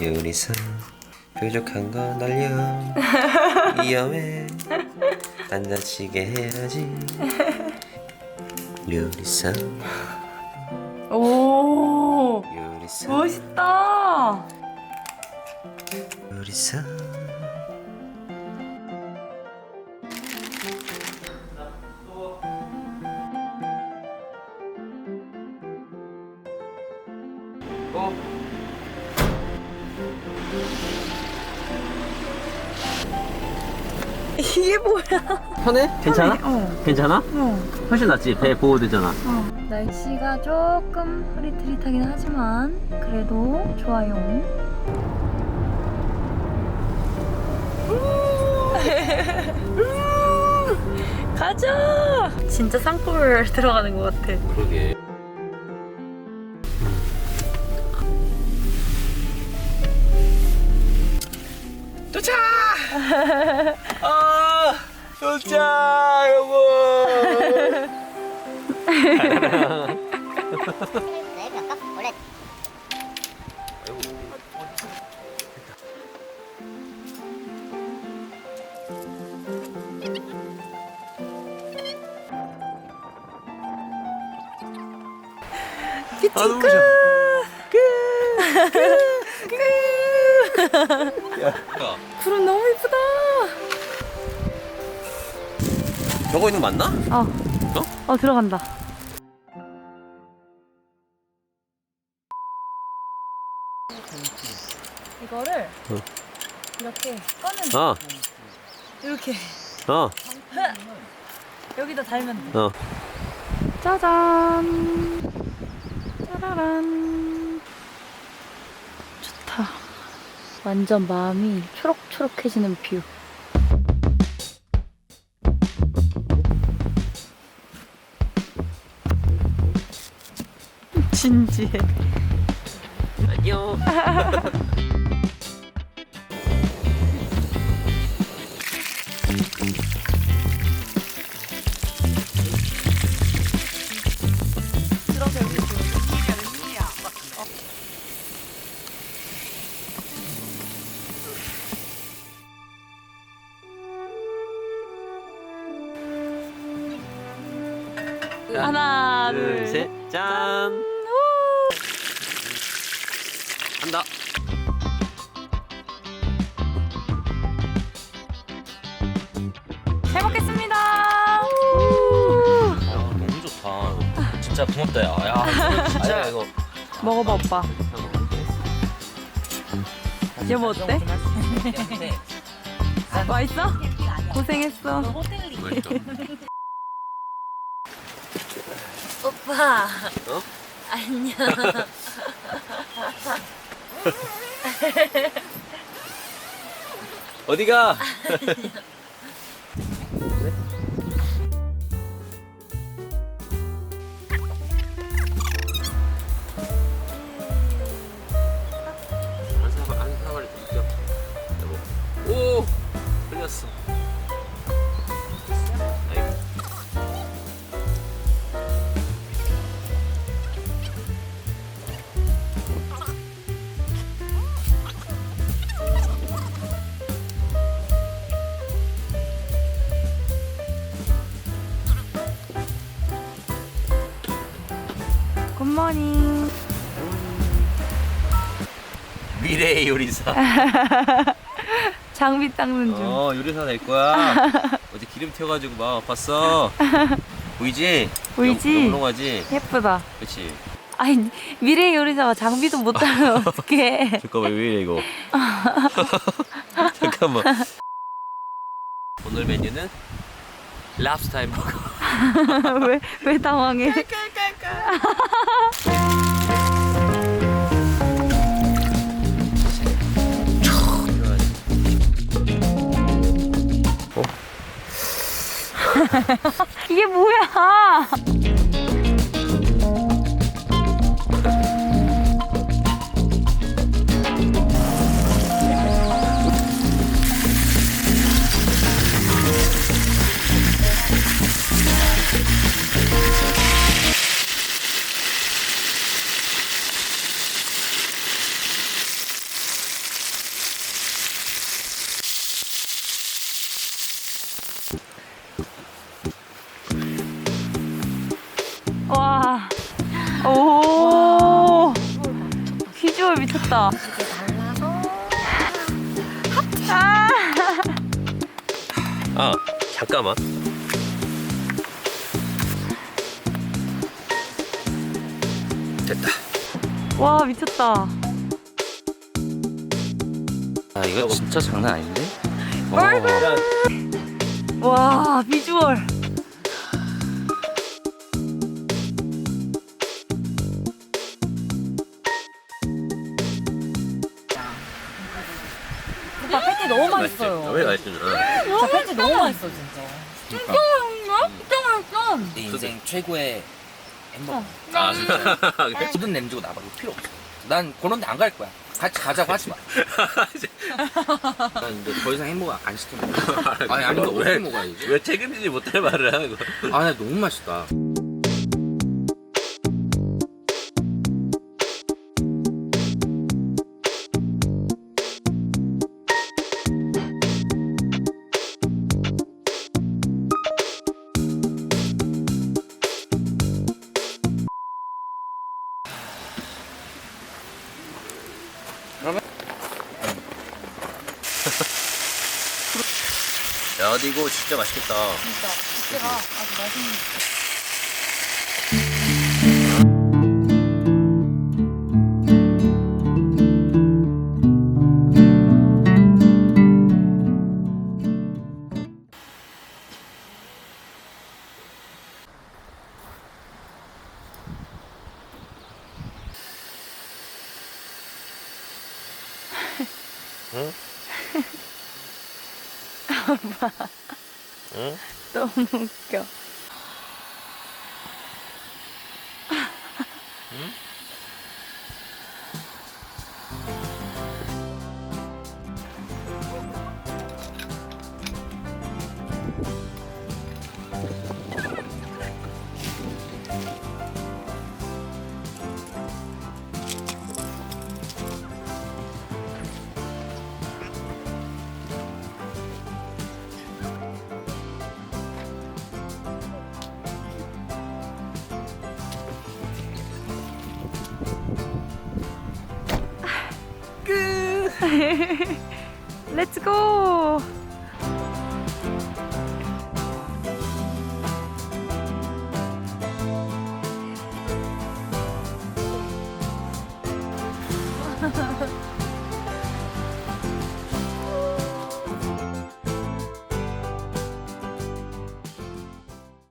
요리사 뾰족한 거 날려. 위험해. 안 다치게 해야지. 요리사 오 요리사 멋있다. 요리사 어? 이게 뭐야? 편해? 괜찮아? 어. 괜찮아? 어. 훨씬 낫지 배 보호되잖아 어. 날씨가 조금 흐릿흐릿하긴 하지만 그래도 좋아요. 가자. 진짜 쌍꺼풀 들어가는 것 같아. 그러게 아 도착 여보. 아 너무 좋아 구름 너무 이쁘다. 저거 있는 거 맞나? 어. 어? 어 들어간다. 이거를 어. 이렇게 꺼내 어 이렇게 어, 여기다 달면 돼. 어. 짜잔. 짜라란. 좋다. 완전 마음이 초록초록해지는 뷰. 진지해. 안녕 하나, 둘, 셋. 둘셋짠 한다 잘 먹겠습니다. 야 너무 좋다 진짜 고맙다 야 야 진짜 이거 먹어봐 오빠. 여보 어때? 맛있어? 고생했어. 오빠. 어? 안녕. 어디가? 굿모닝. 미래의 요리사. 장비 닦는 중. 어 요리사 될 거야. 어제 기름 튀어가지고 막 아팠어. 보이지? 보이지? 영- 영롱하지? 예쁘다. 그렇지. 아니 미래 요리사가 장비도 못 따면 어떡해. 잠깐만 왜 이래 이거 잠깐만 오늘 메뉴는 랍스터 햄버거 왜, 왜 당황해? 이게 뭐야? 오. 비주얼 미쳤다. 아. 아 잠깐만. 됐다. 와 미쳤다. 아 이거 진짜 장난 아닌데? 야, 와 비주얼. 맛있어요. 왜 맛있구나. 진짜 패티 너무 맛있어 진짜. 진짜 맛있어? 진짜 맛있어. 내 인생 최고의 햄버거. 아, 그래? 모든 냄새고 나발고 필요 없어. 난 그런 데 안 갈 거야. 같이 가자고 하지 마. 난 이제 더 이상 햄버거 안 시켜 먹어. 아니 어떻게 왜, 먹어야지? 왜 책임지지 못할 말을 하는 거? 아, 나 너무 맛있다. 근데 이거 진짜 맛있겠다. 진짜 패티가 아주 맛있는. 너무 웃겨. Let's go!